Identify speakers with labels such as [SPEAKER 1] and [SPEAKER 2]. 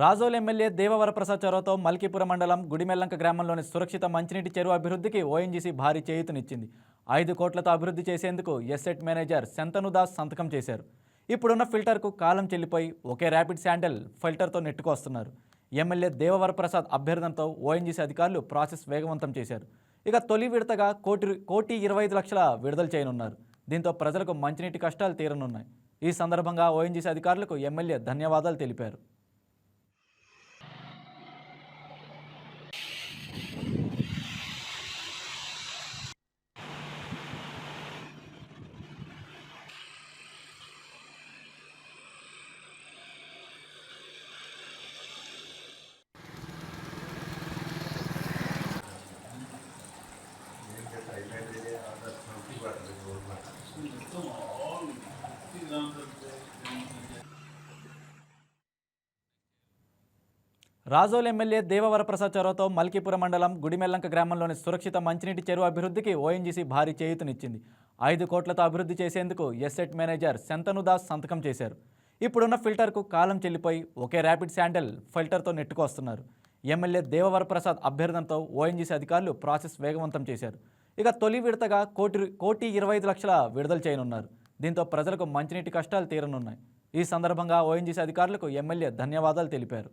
[SPEAKER 1] Razole MLA Devavaraprasad చొరవతో మల్కీపురం మండలం గుడిమెల్లంక గ్రామంలోని సురక్షిత మంచినీటి చెరువు అభివృద్ధికి ఓఎన్జీసీ భారీ చేయూతనిచ్చింది. ఐదు కోట్లతో అభివృద్ధి చేసేందుకు ఎస్సెట్ మేనేజర్ శంతనుదాస్ సంతకం చేశారు. ఇప్పుడున్న ఫిల్టర్కు కాలం చెల్లిపోయి ఒకే ర్యాపిడ్ శాండల్ ఫిల్టర్తో నెట్టుకొస్తున్నారు. ఎమ్మెల్యే దేవవరప్రసాద్ అభ్యర్థనతో ఓఎన్జీసీ అధికారులు ప్రాసెస్ వేగవంతం చేశారు. ఇక తొలి విడతగా కోటి కోటి ఇరవై ఐదు లక్షల విడుదల చేయనున్నారు. దీంతో ప్రజలకు మంచినీటి కష్టాలు తీరనున్నాయి. ఈ సందర్భంగా ఓఎన్జీసీ అధికారులకు ఎమ్మెల్యే ధన్యవాదాలు తెలిపారు. రాజోల్ ఎమ్మెల్యే దేవవరప్రసాద్ చొరవతో మల్కీపురం మండలం గుడిమెల్లంక గ్రామంలోని సురక్షిత మంచినీటి చెరువు అభివృద్ధికి ఓఎన్జీసీ భారీ చేయూతనిచ్చింది. ఐదు కోట్లతో అభివృద్ధి చేసేందుకు ఎస్సెట్ మేనేజర్ శంతనుదాస్ సంతకం చేశారు. ఇప్పుడున్న ఫిల్టర్కు కాలం చెల్లిపోయి ఒకే ర్యాపిడ్ శాండల్ ఫిల్టర్తో నెట్టుకొస్తున్నారు ఎమ్మెల్యే దేవవరప్రసాద్ అభ్యర్థనతో ఓఎన్జీసీ అధికారులు ప్రాసెస్ వేగవంతం చేశారు. ఇక తొలి విడతగా కోటి కోటి ఇరవై ఐదు లక్షల విడుదల చేయనున్నారు. దీంతో ప్రజలకు మంచినీటి కష్టాలు తీరనున్నాయి. ఈ సందర్భంగా ఓఎన్జీసీ అధికారులకు ఎమ్మెల్యే ధన్యవాదాలు తెలిపారు.